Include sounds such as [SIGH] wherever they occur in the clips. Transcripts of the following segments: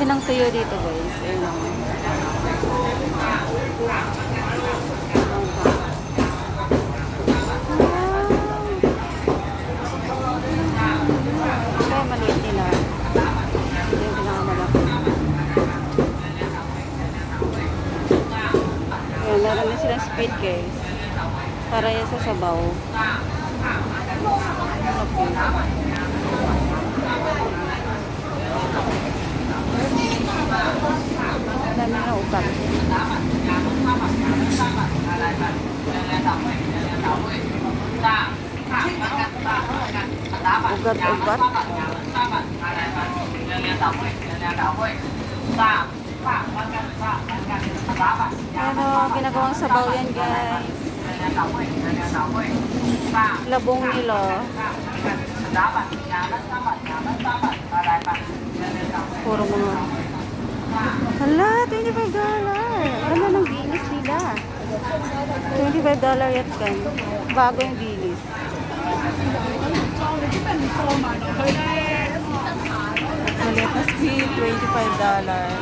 laki ng tuyo dito guys. Ayun lang. Meron na silang speed guys. Para yan sa sabaw. Okay. Dami na ukat. Ugat-ugat. Pero ginagawang sabaw yan guys. Labong nilo. Puro mga... Hala, $25. Ano ng bilis nila? $25 yat kan. Bago yung bilis. Maliit na speed, $25.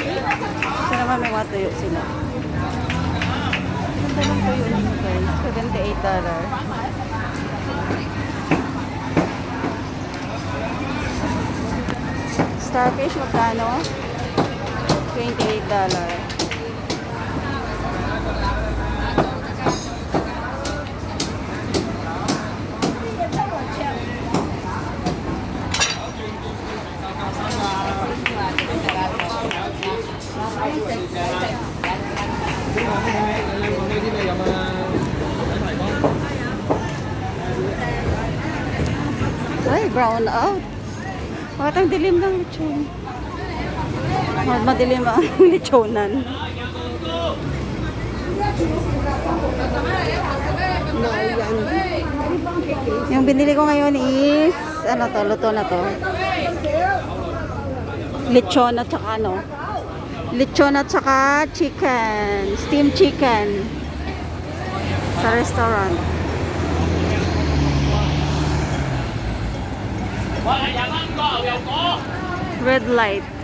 Ito naman may mga tuyo sila. Ganda ng tuyo nito guys. $78. Starfish, magkano? $28. Ay, brown out. Bakit ang dilim ng lechon? Madilim ang [LAUGHS] lechonan. Yung binili ko ngayon is, ano to, luto na to. Lechon at saka ano? Lechon at saka chicken. Steamed chicken. Sa restaurant. Red light.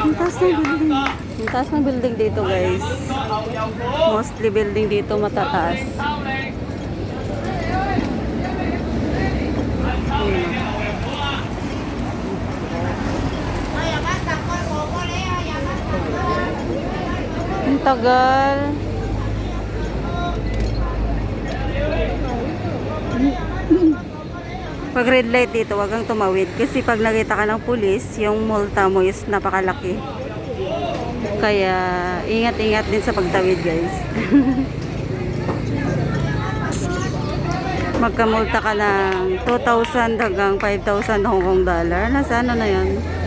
Ang taas ng building. Ang taas ng building dito guys. Mostly building dito matataas. Tagal. Pag red light dito, wag kang tumawid. Kasi pag nakita ka ng pulis, yung multa mo is napakalaki. Kaya, ingat-ingat din sa pagtawid, guys. [LAUGHS] Magkamulta ka ng 2,000 hanggang 5,000 Hong Kong dollar. Nasa ano na yan?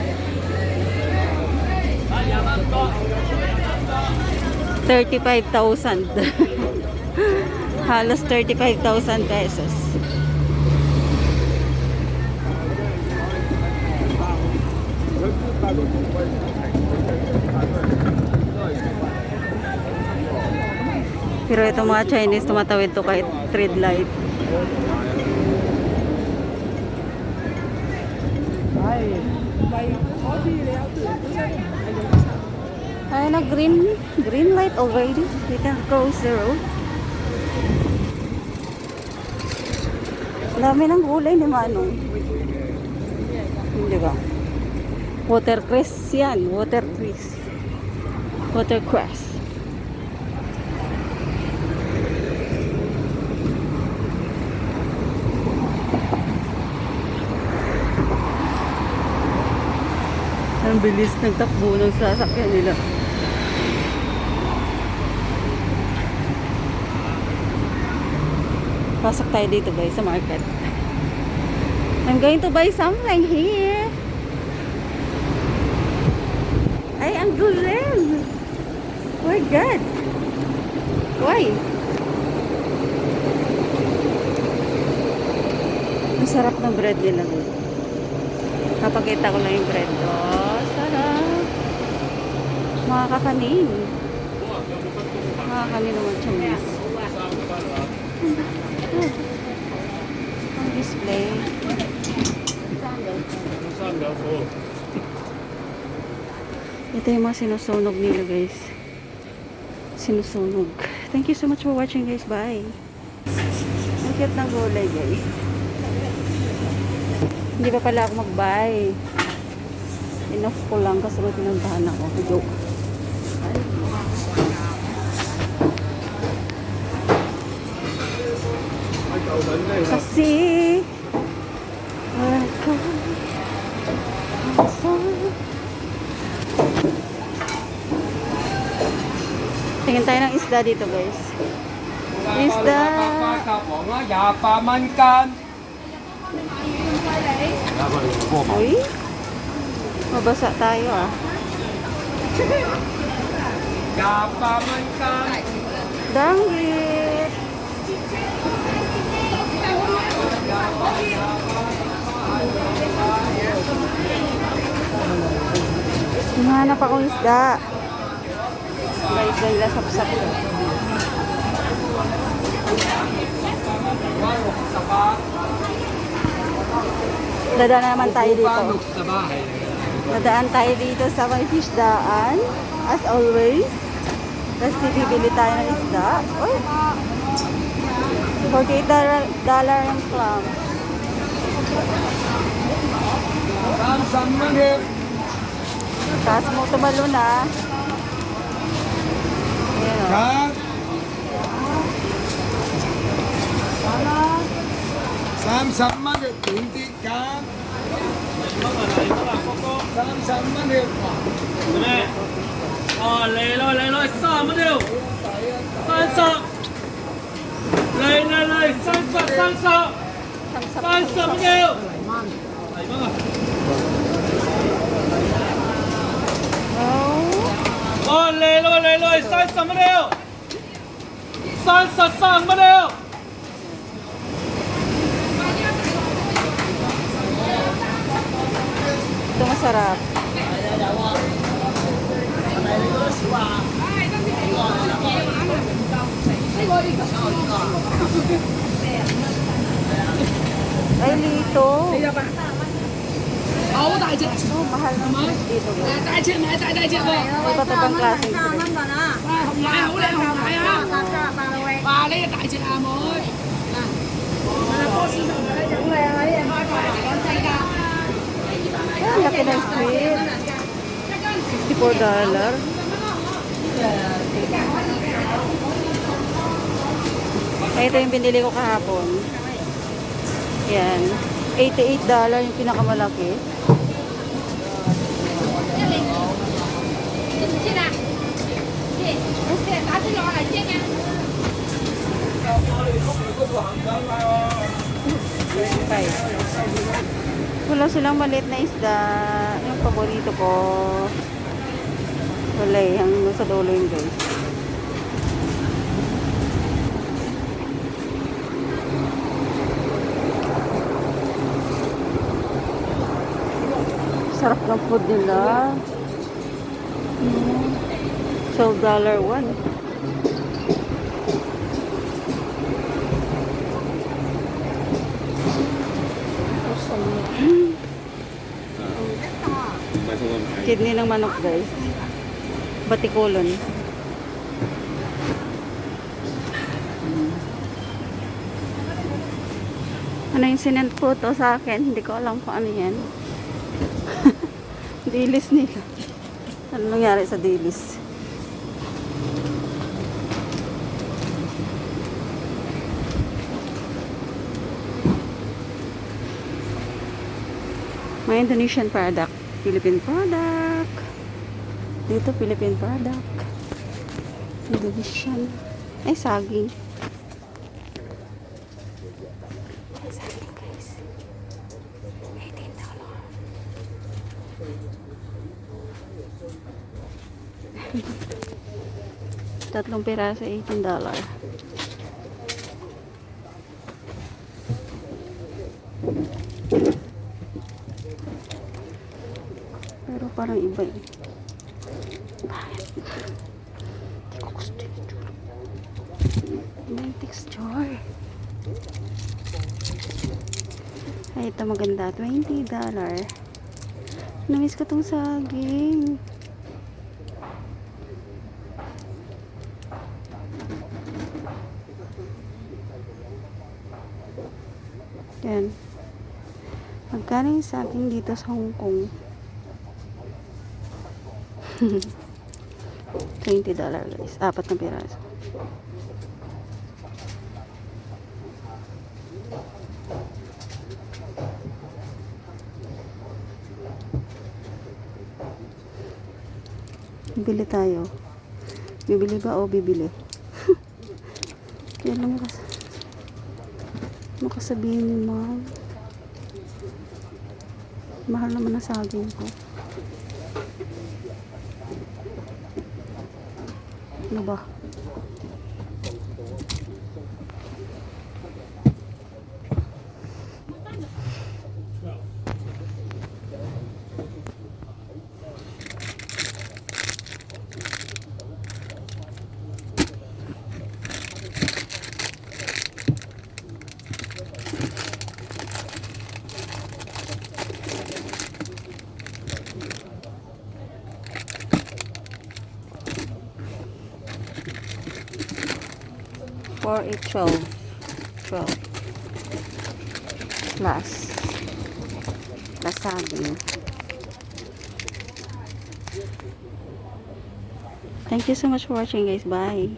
Thirty-five thousand. [LAUGHS] Halos 35,000 pesos. Pero itong mga Chinese tumatawid to kahit red light. Ay, na green green light already. We can cross the road. Dami ng gulay ni Manong. Hindi ba? Watercress yan. Watercress. Watercress. Ang bilis ng takbo ng sasakyan nila. Pasok tayo dito guys sa market. I'm going to buy something here. Ay, ang. Oh my God. Why? Ang Sarap ng bread nila. Kapakita ko lang yung bread. Oh, sarap. Mga kakanin. Mga kakanin naman siya miss. Ang display. Ito yung mga sinusunog nila guys. Sinusunog. Thank you so much for watching guys. Bye. Ang cute ng gulay guys. Hindi pa pala ako mag-buy. Enough ko lang kasi may pinuntahan ako. Joke. Kasi Tingin tayo ng isda dito guys. Isda. Yapaman kan Uy. Mabasa tayo ah. Yapaman kan Danggit. Hinahanap akong isda. Isda-isda ila sapsap ko. Dadaan naman tayo dito. Dadaan tayo dito sa may fish daan. As always. Tapos bibili tayo ng isda. Uy! $48 dollar ang clam. Taas mo tumalo na. Khá. Sam sam Ayan o. Samsung man it, hindi ka. Samsung man it. Oh, lelo, lelo, sam man it. Samsung. Nay, nay, nay! Salsa, salsa! Salsa! Oh, leloy, leloy! Salsa mo na yun! Salsa, sang mo na yun! Ito Ay, lito. Oo, oh, đại diện. Oh, mahal naman. Đại diện này, đại đại diện này. Iba't ibang klase. Ba, hồng lãi, hậu lệ, hồng lãi ha. Ba, đây là đại diện à mới. Yeah, look at that sweet. $64. Yeah. Ito yung binili ko kahapon. Yan. 88 dollar yung pinakamalaki. Okay. Wala silang maliit na isda. Yung paborito ko. Wala eh. Hanggang sa dulo yun guys. Sarap ng food nila. $12 dollar one. Kidney ng manok guys. Batikulon. Ano yung sinend po to sa akin? Hindi ko alam kung ano yan. [LAUGHS] dilis nila. Ano nangyari sa dilis? May Indonesian product. Philippine product. Dito, Philippine product. Indonesian. Ay, saging. Saging, guys. 18 dollar. [LAUGHS] Tatlong piraso, 18 dollar. Pero parang iba eh. Bakit? Hindi ko gusto yung itsura. Iba yung texture. Ay, ito maganda. $20. Namiss ko tong saging. Yan. Magkano yung saging dito sa Hong Kong? [LAUGHS] $20 guys. Apat na piraso. Bibili tayo. Bibili ba o bibili? [LAUGHS] Kaya lang makas makasabihin ni ma'am. Mahal naman ang saging ko. Ano ba? Four, eight, twelve. Twelve. Plus. Plus saging. Thank you so much for watching guys. Bye.